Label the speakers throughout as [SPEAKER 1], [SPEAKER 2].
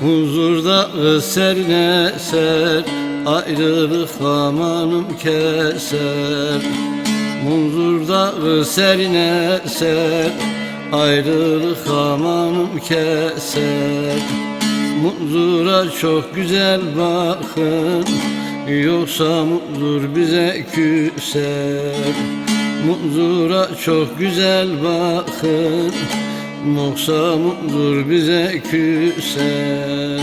[SPEAKER 1] Huzurda serine ser Ayrılık amanım keser. Huzurda serine ser Ayrılık amanım keser. Muzura çok güzel bakın Yoksa muzur bize küser. Muzura çok güzel bakın Yoksa muzur bize küser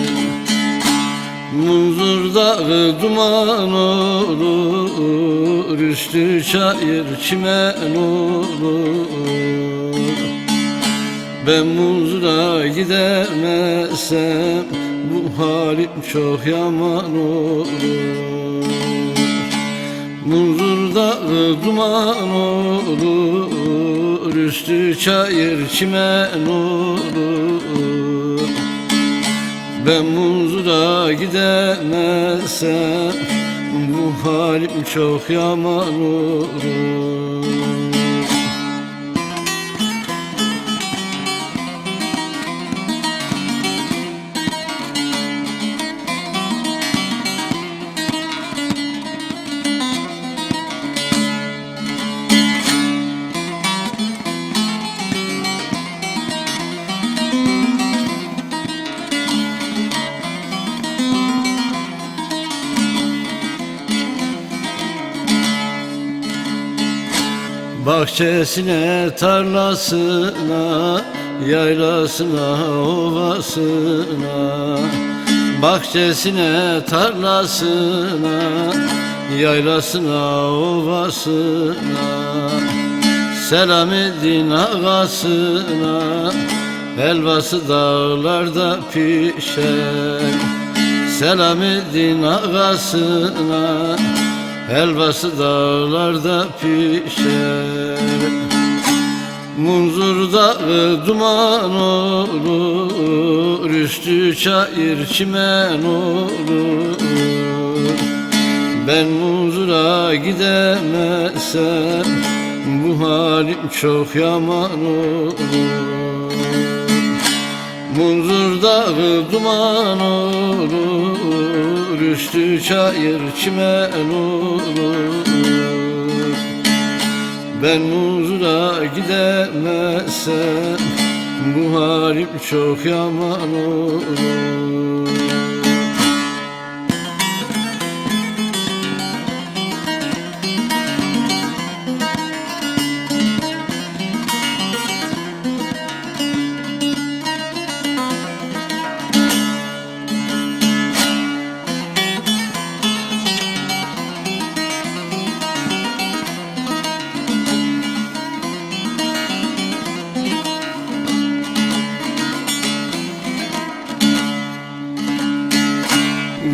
[SPEAKER 1] Muzur dağı duman olur Üstü çayır çimen olur. Ben muzura gidemezsem Bu halim çok yaman olur. Muzur dağı duman olur Üstü çayır çimen olur Ben muzura gidemezsem Bu halim çok yaman olur Bahçesine, tarlasına, yaylasına, ovasına. Bahçesine, tarlasına, yaylasına, ovasına. Selam edin ağasına, helvası dağlarda pişer. Selam edin ağasına, Helvası dağlarda pişer. Munzur dağı duman olur Üstü çayır çimen olur. Ben Munzur'a gidemezsem Bu halim çok yaman olur. Munzur dağı duman olur Üstü çayır çimen olur. Ben Munzur'a gidemezsem Bu halim çok yaman olur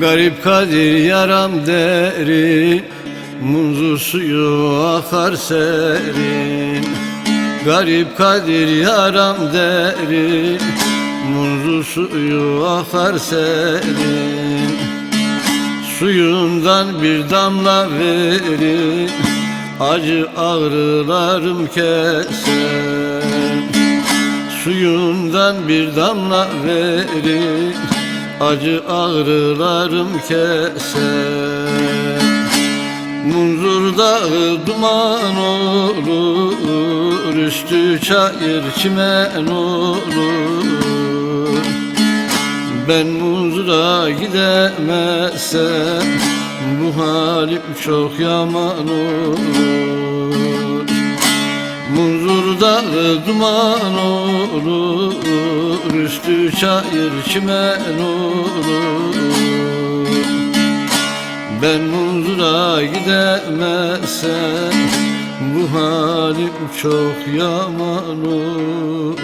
[SPEAKER 1] Garip Kadir yaram derin Munzur suyu akar serin Garip Kadir yaram derin Munzur suyu akar serin Suyundan bir damla verin Acı ağrılarım keser. Suyundan bir damla verin Acı ağrılarım keser Munzur dağı duman olur Üstü çayır çimen olur. Ben Munzur'a gidemezsem Bu halim çok yaman olur Munzur dağı duman olur Üstü çayır çimen olur. Ben Munzur'a gidemezsem Bu halim çok yaman olur